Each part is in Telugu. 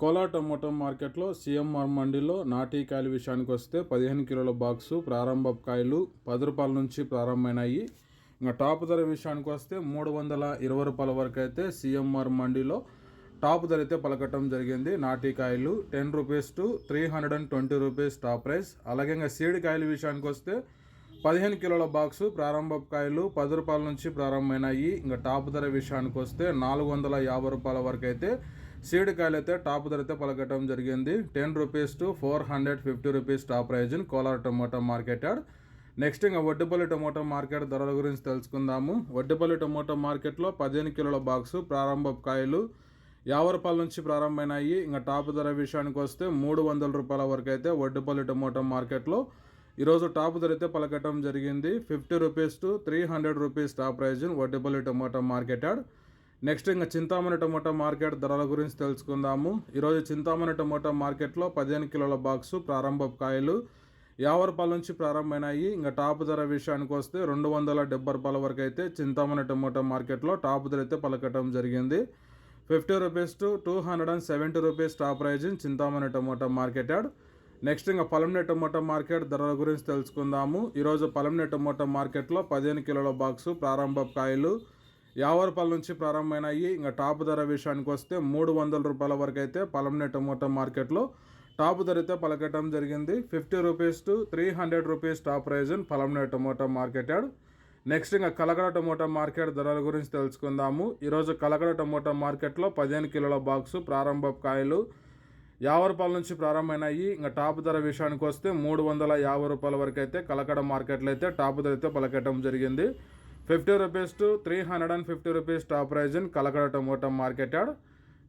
కోలా టమోటో మార్కెట్లో సీఎంఆర్ మండీలో నాటీ కాయల విషయానికి వస్తే పదిహేను కిలోల బాక్సు ప్రారంభ కాయలు పది రూపాయల నుంచి ప్రారంభమైనాయి. ఇంకా టాప్ ధర విషయానికి వస్తే మూడు వందల ఇరవై రూపాయల వరకు అయితే సీఎంఆర్ మండీలో టాప్ ధర అయితే పలకటం జరిగింది. నాటీ కాయలు ten rupees to three hundred and twenty rupees top price. అలాగే ఇంకా సీడ్ కాయల విషయానికి వస్తే పదిహేను కిలోల బాక్సు ప్రారంభ కాయలు పది రూపాయల నుంచి ప్రారంభమైనాయి. ఇంకా టాప్ ధర విషయానికి వస్తే నాలుగు వందల యాభై రూపాయల వరకు అయితే సీడ్ కాయలు అయితే టాప్ ధర అయితే పలకటం జరిగింది. Ten rupees to four hundred fifty rupees top price Kolar tomato market yard. Next ఇంకా వడ్డపల్లి టొమాటో మార్కెట్ ధరల గురించి తెలుసుకుందాము. వడ్డపల్లి టొమాటో మార్కెట్లో పదిహేను కిలోల బాక్సు ప్రారంభ కాయలు యాభై రూపాయల నుంచి ప్రారంభమైనాయి. ఇంకా టాప్ ధర విషయానికి వస్తే మూడు వందల రూపాయల వరకు అయితే వడ్డపల్లి టొమాటో మార్కెట్లో ఈరోజు టాప్ ధర అయితే పలకటం జరిగింది. Fifty rupees to three hundred rupees top price Vaddapalli Vaddipalli market yard. Next ఇంకా చింతామణి టమోటా మార్కెట్ ధరల గురించి తెలుసుకుందాము. ఈరోజు చింతామణి టమోటా మార్కెట్లో పదిహేను కిలోల బాక్సు ప్రారంభ కాయలు యాభై రూపాయల నుంచి ప్రారంభమైనాయి. ఇంకా టాప్ ధర విషయానికి వస్తే రెండు వందల డెబ్బై రూపాయల వరకు అయితే చింతామణి టమోటా మార్కెట్లో టాప్ ధర అయితే పలకటం జరిగింది. Fifty rupees to two hundred and seventy rupees top price in Chintamani tomato market yard. Next ఇంకా పలంనే టమోటా మార్కెట్ ధరల గురించి తెలుసుకుందాము. ఈరోజు పలంనే టమోటా మార్కెట్లో పదిహేను కిలోల బాక్సు ప్రారంభ కాయలు యావరపల్లి నుంచి ప్రారంభమైనాయి. ఇంకా టాప్ ధర విషయానికి వస్తే మూడు వందల రూపాయల వరకు అయితే పలంనే టమోటా మార్కెట్లో టాప్ ధర అయితే పలకటం జరిగింది. Fifty rupees to three hundred rupees top price in Palamaner tomato market yard. Next ఇంకా కలకడ టమోటా మార్కెట్ ధరల గురించి తెలుసుకుందాము. ఈరోజు కలకడ టమోటా మార్కెట్లో పదిహేను కిలోల బాక్సు ప్రారంభ కాయలు యాభై రూపాయల నుంచి ప్రారంభమైనాయి. ఇంకా టాప్ ధర విషయానికి వస్తే మూడు వందల యాభై రూపాయల వరకు అయితే కలకడ మార్కెట్లో అయితే టాప్ ధర అయితే పలకటం జరిగింది. Fifty rupees to three hundred and fifty rupees top price in Kalakada tomato market yard.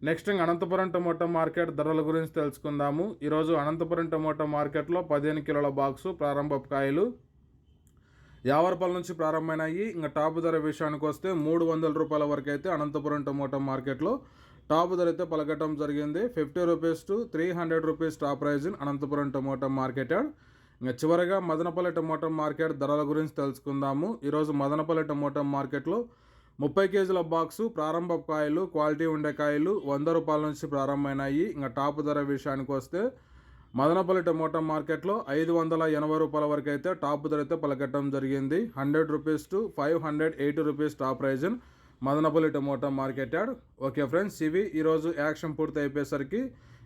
Next ఇంకా అనంతపురం టమోటా మార్కెట్ ధరల గురించి తెలుసుకుందాము. ఈరోజు అనంతపురం టొమాటో మార్కెట్లో పదిహేను కిలోల బాక్సు ప్రారంభ కాయలు యావరపల్లి నుంచి ప్రారంభమైనాయి. ఇంకా టాప్ ధర విషయానికి వస్తే మూడు వందల రూపాయల వరకు అయితే అనంతపురం టమోటా మార్కెట్లో టాప్ ధర అయితే పలకటం జరిగింది. Fifty rupees to three hundred rupees top price in Anantapuram tomato market yard. ఇంకా చివరగా మదనపల్లి టమోటా మార్కెట్ ధరల గురించి తెలుసుకుందాము. ఈరోజు మదనపల్లి టమోటా మార్కెట్లో ముప్పై కేజీల బాక్సు ప్రారంభ కాయలు క్వాలిటీ ఉండే కాయలు వంద రూపాయల నుంచి ప్రారంభమైనాయి. ఇంకా టాప్ ధర విషయానికి వస్తే మదనపల్లి టమోటా మార్కెట్లో ఐదు వందల ఎనభై రూపాయల వరకు అయితే టాప్ ధర అయితే పలకట్టడం జరిగింది. Hundred rupees to five hundred eighty rupees top price Madanapalle tomato market yard. Okay friends ఇవి ఈరోజు యాక్షన్ పూర్తి అయిపోయేసరికి